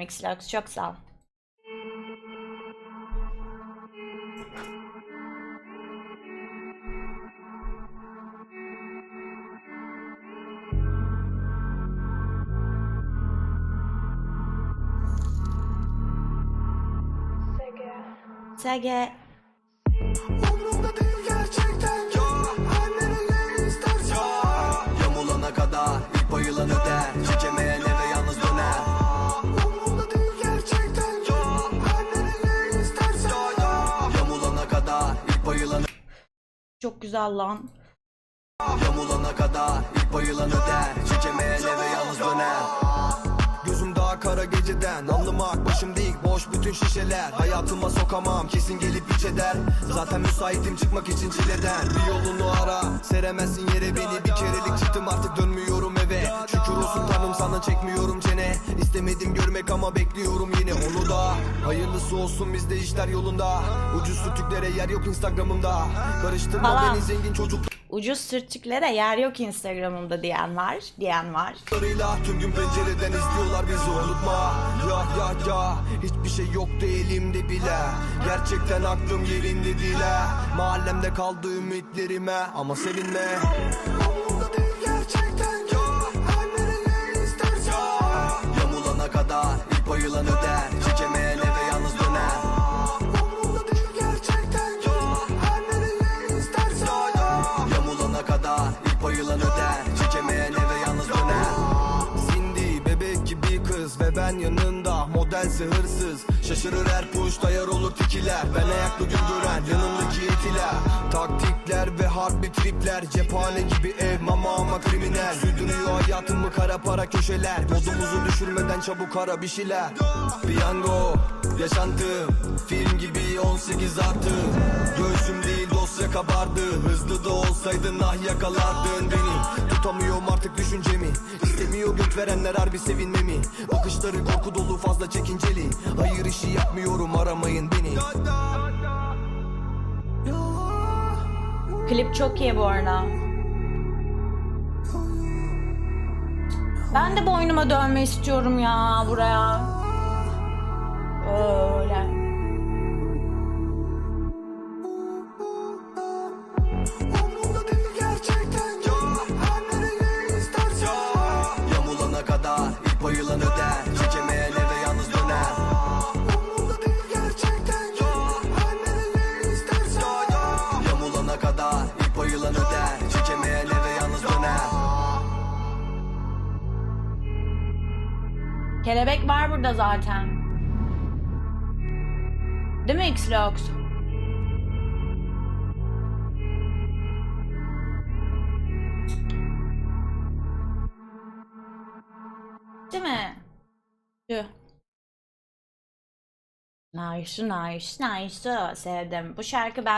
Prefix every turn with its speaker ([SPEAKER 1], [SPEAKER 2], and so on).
[SPEAKER 1] Xlux çok sağ ol. Sege.
[SPEAKER 2] Yamulana kadar bayılan öder
[SPEAKER 1] Çok güzel lan.
[SPEAKER 2] Yamulana kadar ilk bayılan öder. Çekemeyene ve yalnız döner. Gözüm daha kara geceden. Anlamak başım dik boş bütün şişeler. Hayatıma sokamam kesin gelip iç eder. Zaten müsaitim çıkmak için çileden. Bir yolunu ara seremezsin yere beni. Bir kerelik çıktım artık dönmüyorum eve. tanrım sana çekmiyorum çene İstemedim görmek ama bekliyorum yine onu da Hayırlısı olsun bizde işler yolunda Ucuz sütüklere yer yok instagramımda Karıştırma
[SPEAKER 1] Falan.
[SPEAKER 2] beni zengin çocuk
[SPEAKER 1] Ucuz sürtüklere yer yok Instagram'ımda diyen var. Diyen var.
[SPEAKER 2] Tüm gün pencereden izliyorlar bizi unutma Ya ya ya hiçbir şey yoktu elimde bile Gerçekten aklım yerinde değil ha. Mahallemde kaldı ümitlerime ama sevinme ilk bayılan öder Çekemeyene ve yalnız döner.
[SPEAKER 3] Umrumda değil gerçekten. Her nereye istersen.
[SPEAKER 2] Yamulana kadar ilk bayılan öder. Çekemeyene ve yalnız döner. Cindy bebek gibi kız ve ben yanında Modelse hırsız Şaşırır her push dayar olur tikiler. Ben ayaklı gün gören yanımdaki etiler Taktikler ve harbi tripler. Cephane gibi ev mama ama kriminal. Sürdürüyor hayatımı kara para köşeler. Modumuzu düşürmeden çabuk ara bir şeyler. Piyango yaşantım. Film gibi 18 artı. Göğsüm değil dosya kabardı. Hızlı da olsaydın ah yakalardın beni. Tutamıyorum artık düşüncemi. Göt verenler harbi sevinmemi Bakışları korku dolu fazla çekinceli Hayır işi yapmıyorum aramayın beni
[SPEAKER 1] Klip çok iyi bu arada. Ben de boynuma dönme istiyorum ya buraya. Kelebek var burada zaten. Değil mi Xlox? Değil mi? Tüh. Nice, nice, nice. Sevdim. Bu şarkı ben